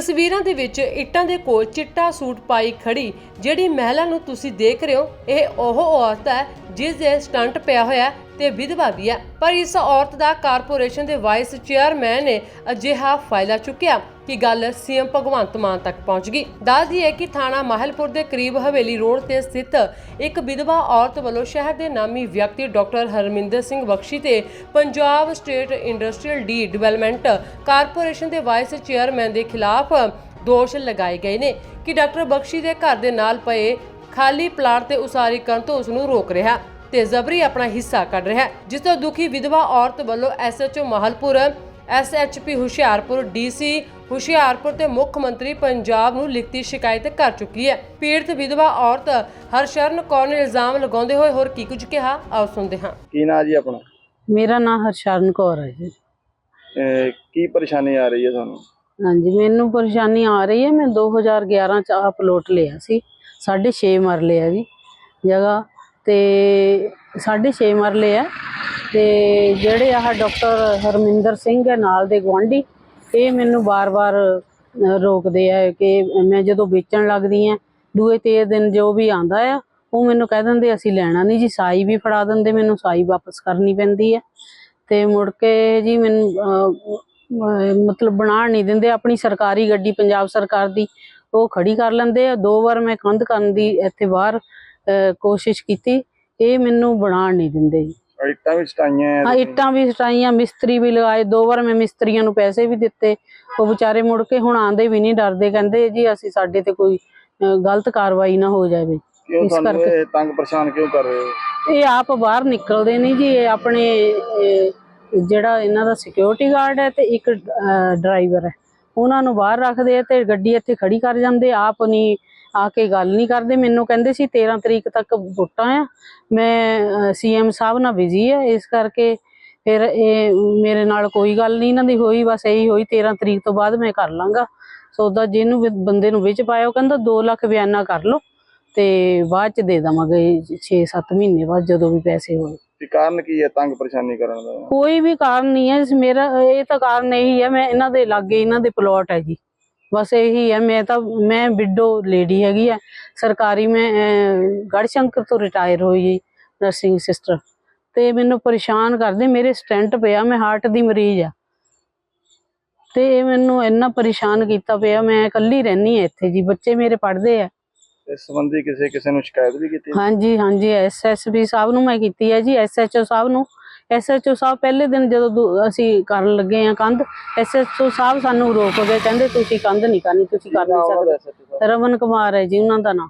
ਤਸਵੀਰਾਂ ਦੇ ਵਿੱਚ ਇੱਟਾਂ ਦੇ ਕੋਲ ਚਿੱਟਾ ਸੂਟ ਪਾਈ ਖੜੀ ਜਿਹੜੀ ਮਹਿਲਾ ਨੂੰ ਤੁਸੀਂ ਦੇਖ ਰਹੇ ਹੋ, ਇਹ ਉਹ ਔਰਤ ਹੈ ਜਿਸ ਦੇ ਸਟੰਟ ਪਿਆ ਹੋਇਆ ਤੇ ਵਿਧਵਾ ਵੀ ਹੈ ਪਰ ਇਸ ਔਰਤ ਦਾ ਕਾਰਪੋਰੇਸ਼ਨ ਦੇ ਵਾਈਸ ਚੇਅਰਮੈਨ ਨੇ ਅਜਿਹਾ ਫਾਇਦਾ ਚੁੱਕਿਆ ਕਿ ਗੱਲ ਸੀਐਮ ਭਗਵੰਤ ਮਾਨ ਤੱਕ ਪਹੁੰਚ ਗਈ। ਦੱਸਦੀ ਹੈ ਕਿ ਥਾਣਾ ਮਾਹਲਪੁਰ ਦੇ ਕਰੀਬ ਹਵੇਲੀ ਰੋਡ ਤੇ ਸਥਿਤ ਇੱਕ ਵਿਧਵਾ ਔਰਤ ਵੱਲੋਂ ਸ਼ਹਿਰ ਦੇ ਨਾਮੀ ਵਿਅਕਤੀ ਡਾਕਟਰ ਹਰਮਿੰਦਰ ਸਿੰਘ ਬਖਸ਼ੀ ਤੇ Punjab state industrial D development corporation ਦੇ ਵਾਈਸ ਚੇਅਰਮੈਨ ਦੇ ਖਿਲਾਫ ਦੋਸ਼ ਲਗਾਏ ਗਏ ਨੇ ਕਿ ਡਾਕਟਰ ਬਖਸ਼ੀ ਦੇ ਘਰ ਦੇ ਨਾਲ ਪਏ ਖਾਲੀ ਪਲਾਟ ਤੇ ਉਸਾਰੀ ਕਰਨ ਤੋਂ ਉਸ ਨੂੰ ਰੋਕ ਰਿਹਾ। ਤੇ ਜ਼ਬਰੀ ਆਪਣਾ ਹਿੱਸਾ ਕੱਢ ਰਿਹਾ ਹੈ, ਜਿਸ ਤੋਂ ਦੁਖੀ ਵਿਧਵਾ ਔਰਤ ਵੱਲੋਂ SHO Mahalpur SHP Hoshiarpur DC Hoshiarpur ਤੇ ਮੁੱਖ ਮੰਤਰੀ ਪੰਜਾਬ ਨੂੰ ਲਿਖਤੀ ਸ਼ਿਕਾਇਤ ਕਰ ਚੁੱਕੀ ਹੈ। ਪੀੜਤ ਵਿਧਵਾ ਔਰਤ ਹਰਸ਼ਰਨ ਕੌਰ ਨੇ ਇਲਜ਼ਾਮ ਲਗਾਉਂਦੇ ਹੋਏ ਹੋਰ ਕੀ ਕੁਝ ਕਿਹਾ? ਆਓ ਸੁਣਦੇ ਹਾਂ। ਕੀ ਨਾਂ ਜੀ ਆਪਣਾ? ਮੇਰਾ ਨਾਮ ਹਰਸ਼ਰਨ ਕੌਰ ਹੈ ਜੀ। ਅਹ ਕੀ ਪਰੇਸ਼ਾਨੀ ਆ ਰਹੀ ਹੈ ਤੁਹਾਨੂੰ? ਹਾਂਜੀ ਮੈਨੂੰ ਪਰੇਸ਼ਾਨੀ ਆ ਰਹੀ ਹੈ। ਮੈਂ 2011 ਚ ਆਹ ਪਲੋਟ ਲਿਆ ਸੀ। 6.5 ਮਰਲੇ ਆ ਜੀ। ਜਗ੍ਹਾ ਤੇ 6.5 ਮਰਲੇ ਆ। ਤੇ ਜਿਹੜੇ ਆਹ ਡਾਕਟਰ ਹਰਮਿੰਦਰ ਸਿੰਘ ਹੈ ਨਾਲ ਦੇ ਗਵਾਂਢੀ ਇਹ ਮੈਨੂੰ ਬਾਰ-ਬਾਰ ਰੋਕਦੇ ਆ ਕਿ ਮੈਂ ਜਦੋਂ ਵੇਚਣ ਲੱਗਦੀ ਆ, ਦੂਏ ਤੇ ਦਿਨ ਜੋ ਵੀ ਆਂਦਾ ਆ, ਉਹ ਮੈਨੂੰ ਕਹਿ ਦਿੰਦੇ, ਅਸੀਂ ਲੈਣਾ ਨਹੀਂ ਜੀ, ਸਾਈ ਵੀ ਫੜਾ ਦਿੰਦੇ, ਮੈਨੂੰ ਸਾਈ ਵਾਪਸ ਕਰਨੀ ਪੈਂਦੀ ਹੈ ਤੇ ਮੁੜ ਕੇ ਜੀ ਮੈਨੂੰ ਮਤਲਬ ਬਣਾਉਣ ਨਹੀਂ ਦਿੰਦੇ, ਆਪਣੀ ਸਰਕਾਰੀ ਗੱਡੀ, ਪੰਜਾਬ ਸਰਕਾਰ ਦੀ, ਉਹ ਖੜੀ ਕਰ ਲੈਂਦੇ ਆ। ਦੋ ਵਾਰ ਮੈਂ ਕੰਧ ਕਰਨ ਦੀ ਇੱਥੇ ਬਾਹਰ ਕੋਸ਼ਿਸ਼ ਕੀਤੀ ਇਹ ਮੈਨੂੰ ਬਣਾਉਣ ਨਹੀਂ ਦਿੰਦੇ ਜੀ। ਇੱਟਾਂ ਵੀ ਸਟਾਈਆਂ ਹਾਂ ਇੱਟਾਂ ਵੀ ਸਟਾਈਆਂ ਮਿਸਤਰੀ ਵੀ ਲਗਾਏ ਦੋ ਵਾਰ ਮੈਂ ਮਿਸਤਰੀਆਂ ਨੂੰ ਪੈਸੇ ਵੀ ਦਿੱਤੇ ਉਹ ਵਿਚਾਰੇ ਮੁੜ ਕੇ ਹੁਣ ਆਂਦੇ ਵੀ ਨਹੀਂ ਡਰਦੇ ਕਹਿੰਦੇ ਜੀ ਅਸੀਂ ਸਾਡੇ ਤੇ ਕੋਈ ਗਲਤ ਕਾਰਵਾਈ ਨਾ ਹੋ ਜਾਵੇ। ਇਸ ਕਰਕੇ। ਤੰਗ ਪਰੇਸ਼ਾਨ ਕਿਉਂ ਕਰ ਰਹੇ ਹੋ? ਇਹ ਆਪ ਬਾਹਰ ਨਿਕਲਦੇ ਨਹੀਂ ਜੀ ਇਹ ਆਪਣੇ ਜਿਹੜਾ ਇਹਨਾਂ ਦਾ ਸਿਕਿਉਰਿਟੀ ਗਾਰਡ ਹੈ ਤੇ ਇੱਕ ਡਰਾਈਵਰ ਹੈ। ਉਹਨਾਂ ਨੂੰ ਬਾਹਰ ਰੱਖਦੇ ਆ ਤੇ ਗੱਡੀ ਇੱਥੇ ਖੜੀ ਕਰ ਜਾਂਦੇ ਆਪ ਨਹੀਂ ਆ ਕੇ ਗੱਲ ਨਹੀਂ ਕਰਦੇ। ਮੈਨੂੰ ਕਹਿੰਦੇ ਸੀ 13 ਤਰੀਕ ਤੱਕ ਵੋਟਾਂ ਆ। ਮੈਂ ਸੀਐਮ ਸਾਹਿਬ ਨਾਲ ਬਿਜ਼ੀ ਹੈ ਇਸ ਕਰਕੇ ਫਿਰ ਇਹ ਮੇਰੇ ਨਾਲ ਕੋਈ ਗੱਲ ਨਹੀਂ ਇਹਨਾਂ ਦੀ ਹੋਈ ਬਸ ਇਹੀ ਹੋਈ 13 ਤਰੀਕ ਤੋਂ ਬਾਅਦ ਮੈਂ ਕਰ ਲਾਂਗਾ। ਸੌਦਾ ਜਿਹਨੂੰ ਬੰਦੇ ਨੂੰ ਵਿੱਚ ਪਾਇਆ ਉਹ ਕਹਿੰਦਾ 2 ਲੱਖ ਬਿਆਨਾ ਕਰ ਲਓ ਤੇ ਬਾਅਦ ਚ ਦੇ ਦਵਾਂਗੇ 6-7 ਮਹੀਨੇ ਬਾਅਦ ਜਦੋਂ ਵੀ ਪੈਸੇ ਹੋਣ ਤੇ ਕਾਰਨ ਕੀ ਹੈ ਤੰਗ ਪਰੇਸ਼ਾਨੀ ਕਰਨ ਦਾ? ਕੋਈ ਵੀ ਕਾਰਨ ਨਹੀਂ ਹੈ ਮੇਰਾ ਇਹ ਤਾਂ ਕਾਰਨ ਇਹੀ ਹੈ ਮੈਂ ਇਹਨਾਂ ਦੇ ਲਾਗੇ ਇਹਨਾਂ ਦੇ ਪਲਾਟ ਹੈ ਜੀ। ਬਸ ਇਹੀ ਹੈ ਮੈਂ ਤਾਂ ਮੈਂ ਵਿਡੋ ਲੇਡੀ ਹੈਗੀ ਆ। ਸਰਕਾਰੀ ਮੈਂ ਗੜਸ਼ੰਕਰ ਤੋਂ ਰਿਟਾਇਰ ਹੋਈ ਜੀ ਨਰਸਿੰਗ ਸਿਸਟਰ ਤੇ ਮੈਨੂੰ ਪਰੇਸ਼ਾਨ ਕਰਦੇ ਮੇਰੇ ਸਟੈਂਟ ਪਿਆ ਮੈਂ ਹਾਰਟ ਦੀ ਮਰੀਜ਼ ਆ। ਤੇ ਇਹ ਮੈਨੂੰ ਇੰਨਾ ਪਰੇਸ਼ਾਨ ਕੀਤਾ ਪਿਆ ਮੈਂ ਇਕੱਲੀ ਰਹਿਣੀ ਆ ਇੱਥੇ ਜੀ ਬੱਚੇ ਮੇਰੇ ਪੜ੍ਹਦੇ ਆ। ਇਸ ਸੰਬੰਧੀ ਕਿਸੇ ਕਿਸੇ ਨੂੰ ਸ਼ਿਕਾਇਤ ਵੀ ਕੀਤੀ? ਹਾਂਜੀ ਹਾਂਜੀ ਐਸਐਸਪੀ ਸਾਹਿਬ ਨੂੰ ਮੈਂ ਕੀਤੀ ਹੈ ਜੀ ਐਸਐਚਓ ਸਾਹਿਬ ਨੂੰ। ਐਸਐਚਓ ਸਾਹਿਬ ਪਹਿਲੇ ਦਿਨ ਜਦੋਂ ਅਸੀਂ ਕਰਨ ਲੱਗੇ ਆ ਕੰਧ ਐਸਐਚਓ ਸਾਹਿਬ ਸਾਨੂੰ ਰੋਕ ਗਏ ਕਹਿੰਦੇ ਤੁਸੀਂ ਕੰਧ ਨਹੀਂ ਕਰਨੀ ਤੁਸੀਂ ਕਰ ਨਹੀਂ ਸਕਦੇ। ਰਮਨ ਕੁਮਾਰ ਹੈ ਜੀ ਉਹਨਾਂ ਦਾ ਨਾਮ।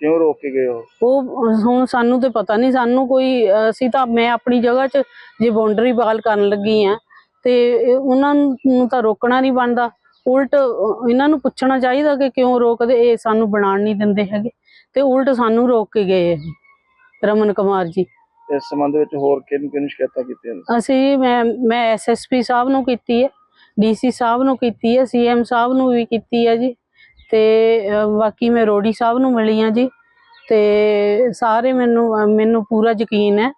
ਕਿਉਂ ਰੋਕ ਕੇ ਗਏ ਹੋ? ਉਹ ਹੁਣ ਸਾਨੂੰ ਤੇ ਪਤਾ ਨਹੀਂ ਸਾਨੂੰ ਕੋਈ ਅਸੀਂ ਤਾਂ ਮੈਂ ਆਪਣੀ ਜਗ੍ਹਾ 'ਚ ਜੇ ਬਾਉਂਡਰੀ ਬਾਲ ਕਰਨ ਲੱਗੀ ਆ ਤੇ ਉਹਨਾਂ ਨੂੰ ਤਾਂ ਰੋਕਣਾ ਨਹੀਂ ਬਣਦਾ। ਉਲਟ ਇਹਨਾਂ ਨੂੰ ਪੁੱਛਣਾ ਚਾਹੀਦਾ ਕਿ ਕਿਉਂ ਰੋਕਦੇ ਇਹ ਸਾਨੂੰ ਬਣਾਉਣ ਨਹੀਂ ਦਿੰਦੇ ਹੈਗੇ। ਤੇ ਉਲਟ ਸਾਨੂੰ ਰੋਕ ਕੇ ਗਏ ਰਮਨ ਕੁਮਾਰ ਜੀ। ਇਸ ਸੰਬੰਧ ਵਿੱਚ ਹੋਰ ਕਿਹਨੂੰ ਕਿਹਨੂੰ ਸ਼ਿਕਾਇਤਾਂ ਕੀਤੀਆਂ ਨੇ? ਅਸੀਂ ਮੈਂ ਮੈਂ ਐਸਐਸਪੀ ਸਾਹਿਬ ਨੂੰ ਕੀਤੀ ਹੈ ਡੀਸੀ ਸਾਹਿਬ ਨੂੰ ਕੀਤੀ ਹੈ ਸੀਐਮ ਸਾਹਿਬ ਨੂੰ ਵੀ ਕੀਤੀ ਹੈ ਜੀ, ਤੇ ਬਾਕੀ ਮੈਂ ਰੋੜੀ ਸਾਹਿਬ ਨੂੰ ਮਿਲੀ ਆ ਜੀ, ਤੇ ਸਾਰੇ ਮੈਨੂੰ ਮੈਨੂੰ ਪੂਰਾ ਯਕੀਨ ਹੈ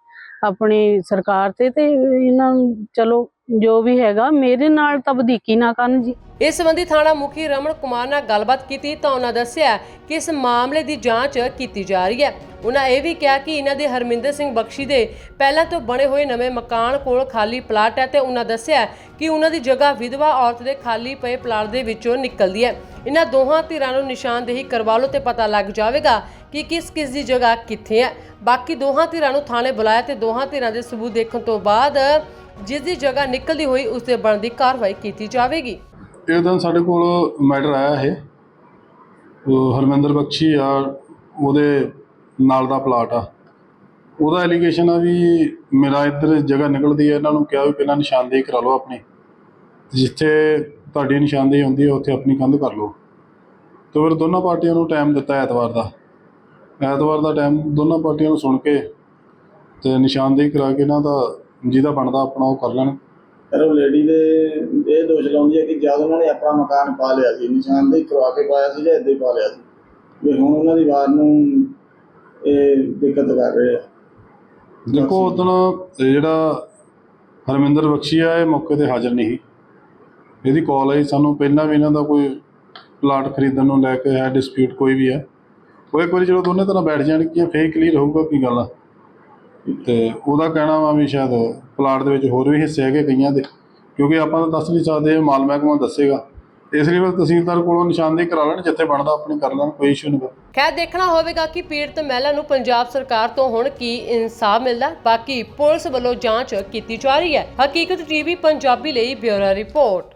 ਆਪਣੀ ਸਰਕਾਰ ਤੇ ਤੇ ਇਹਨਾਂ ਚਲੋ ਜੋ ਵੀ ਹੈਗਾ, ਮੇਰੇ ਨਾਲ ਤਾਂ ਵਧੀਕੀ ਨਾ ਕਰਨ ਜੀ ਇਸ ਸੰਬੰਧੀ ਥਾਣਾ ਮੁਖੀ ਰਮਨ ਕੁਮਾਰ ਨਾਲ ਗੱਲਬਾਤ ਕੀਤੀ ਤਾਂ ਉਹਨਾਂ ਦੱਸਿਆ ਕਿ ਇਸ ਮਾਮਲੇ ਦੀ ਜਾਂਚ ਕੀਤੀ ਜਾ ਰਹੀ ਹੈ। ਉਹਨਾਂ ਇਹ ਵੀ ਕਿਹਾ ਕਿ ਇਹਨਾਂ ਦੇ ਹਰਮਿੰਦਰ ਸਿੰਘ ਬਖਸ਼ੀ ਦੇ ਪਹਿਲਾਂ ਤੋਂ ਬਣੇ ਹੋਏ ਨਵੇਂ ਮਕਾਨ ਕੋਲ ਖਾਲੀ ਪਲਾਟ ਹੈ ਤੇ ਉਹਨਾਂ ਦੱਸਿਆ ਕਿ ਉਹਨਾਂ ਦੀ ਜਗ੍ਹਾ ਵਿਧਵਾ ਔਰਤ ਦੇ ਖਾਲੀ ਪਏ ਪਲਾਟ ਦੇ ਵਿੱਚੋਂ ਨਿਕਲਦੀ ਹੈ। ਇਹਨਾਂ ਦੋਹਾਂ ਧਿਰਾਂ ਨੂੰ ਨਿਸ਼ਾਨਦੇਹੀ ਕਰਵਾ ਲਓ ਤੇ ਪਤਾ ਲੱਗ ਜਾਵੇਗਾ ਕਿ ਕਿਸ ਕਿਸ ਦੀ ਜਗ੍ਹਾ ਕਿੱਥੇ ਹੈ। ਬਾਕੀ ਦੋਹਾਂ ਧਿਰਾਂ ਨੂੰ ਥਾਣੇ ਬੁਲਾਇਆ ਤੇ ਦੋਹਾਂ ਧਿਰਾਂ ਦੇ ਸਬੂਤ ਦੇਖਣ ਤੋਂ ਬਾਅਦ ਜਿਸ ਦੀ ਜਗ੍ਹਾ ਨਿਕਲਦੀ ਹੋਈ ਉਸ ਤੇ ਬਣਦੀ ਕਾਰਵਾਈ ਕੀਤੀ ਜਾਵੇਗੀ। ਇਹ ਤਾਂ ਸਾਡੇ ਕੋਲ ਮੈਟਰ ਆਇਆ ਇਹ। ਹਰਮਿੰਦਰ ਬਖਸ਼ੀ ਆ, ਉਹਦੇ ਨਾਲ ਦਾ ਪਲਾਟ ਆ। ਉਹਦਾ ਐਲੀਗੇਸ਼ਨ ਆ ਵੀ ਮੇਰਾ ਇੱਧਰ ਜਗ੍ਹਾ ਨਿਕਲਦੀ ਹੈ ਇਹਨਾਂ ਨੂੰ ਕਿਹਾ ਵੀ ਪਹਿਲਾਂ ਨਿਸ਼ਾਨਦੇਹੀ ਕਰਾ ਲਓ ਆਪਣੀ। ਜਿੱਥੇ ਤੁਹਾਡੀ ਨਿਸ਼ਾਨਦੇਹੀ ਹੁੰਦੀ ਹੈ ਉੱਥੇ ਆਪਣੀ ਕੰਧ ਕਰ ਲਓ। ਤੇ ਫਿਰ ਦੋਨਾਂ ਪਾਰਟੀਆਂ ਨੂੰ ਟਾਈਮ ਦਿੱਤਾ ਐਤਵਾਰ ਦਾ। ਐਤਵਾਰ ਦਾ ਟਾਈਮ ਦੋਨਾਂ ਪਾਰਟੀਆਂ ਨੂੰ ਸੁਣ ਕੇ ਤੇ ਨਿਸ਼ਾਨਦੇਹੀ ਕਰਾ ਕੇ ਇਹਨਾਂ ਦਾ ਜਿਹਦਾ ਬਣਦਾ ਆਪਣਾ ਉਹ ਕਰ ਲੈਣ। ਪਰ ਉਹ ਲੇਡੀ ਦੇ ਇਹ ਦੋਸ਼ ਲਾਉਂਦੀ ਹੈ ਕਿ ਜਦ ਉਹਨਾਂ ਨੇ ਆਪਣਾ ਮਕਾਨ ਪਾ ਲਿਆ ਸੀ ਨਿਸ਼ਾਨਦੇਹੀ ਕਰਵਾ ਕੇ ਪਾਇਆ ਸੀ ਜਾਂ ਏਦਾਂ ਹੀ ਪਾ ਲਿਆ ਸੀ, ਵੀ ਹੁਣ ਉਹਨਾਂ ਦੀ ਵਾਰ ਨੂੰ ਇਹ ਦਿੱਕਤ ਕਰ ਰਹੇ ਆ। ਦੇਖੋ ਉਦੋਂ ਜਿਹੜਾ ਹਰਮਿੰਦਰ ਬਖਸ਼ੀ ਆ, ਇਹ ਮੌਕੇ ਤੇ ਹਾਜ਼ਰ ਨਹੀਂ ਸੀ। ਇਹਦੀ ਕਾਲ ਆਈ ਸਾਨੂੰ, ਪਹਿਲਾਂ ਵੀ ਇਹਨਾਂ ਦਾ ਕੋਈ ਪਲਾਟ ਖਰੀਦਣ ਨੂੰ ਲੈ ਕੇ ਹੈ ਡਿਸਪਿਊਟ ਕੋਈ ਵੀ ਹੈ। ਉਹ ਇੱਕ ਵਾਰੀ ਜਦੋਂ ਦੋਨੇ ਤਰ੍ਹਾਂ ਬੈਠ ਜਾਣਗੀਆਂ, ਫੇਰ ਕਲੀਅਰ ਹੋਊਗਾ ਕੀ ਗੱਲ ਆ। ਤੇ ਉਹਦਾ ਕਹਿਣਾ ਵਾ ਵੀ ਸ਼ਾਇਦ ਪਲਾਟ ਦੇ ਵਿੱਚ ਹੋਰ ਵੀ ਹਿੱਸੇ ਹੈਗੇ ਕਈਆਂ ਦੇ, ਕਿਉਂਕਿ ਆਪਾਂ ਤਾਂ ਦੱਸ ਨਹੀਂ ਸਕਦੇ, ਮਾਲ ਮਹਿਕਮਾ ਦੱਸੇਗਾ। ਇਸ ਲਈ ਫਿਰ ਤਹਿਸੀਲਦਾਰ ਕੋਲੋਂ ਨਿਸ਼ਾਨਦੇਹੀ ਕਰਾ ਲੈਣ, ਜਿੱਥੇ ਬਣਦਾ ਆਪਣੀ ਕਰ ਲੈਣ, ਕੋਈ ਇਸ਼ੂ ਨਹੀਂ ਖੈਰ, ਦੇਖਣਾ ਹੋਵੇਗਾ ਕਿ ਪੀੜਤ ਮਹਿਲਾ ਨੂੰ ਪੰਜਾਬ ਸਰਕਾਰ ਤੋਂ ਹੁਣ ਕੀ ਇਨਸਾਫ ਮਿਲਦਾ, ਬਾਕੀ ਪੁਲਿਸ ਵੱਲੋਂ ਜਾਂਚ ਕੀਤੀ ਜਾ ਰਹੀ ਹੈ। ਹਕੀਕਤ ਟੀਵੀ, ਪੰਜਾਬੀ ਲਈ ਬਿਊਰੋ ਰਿਪੋਰਟ।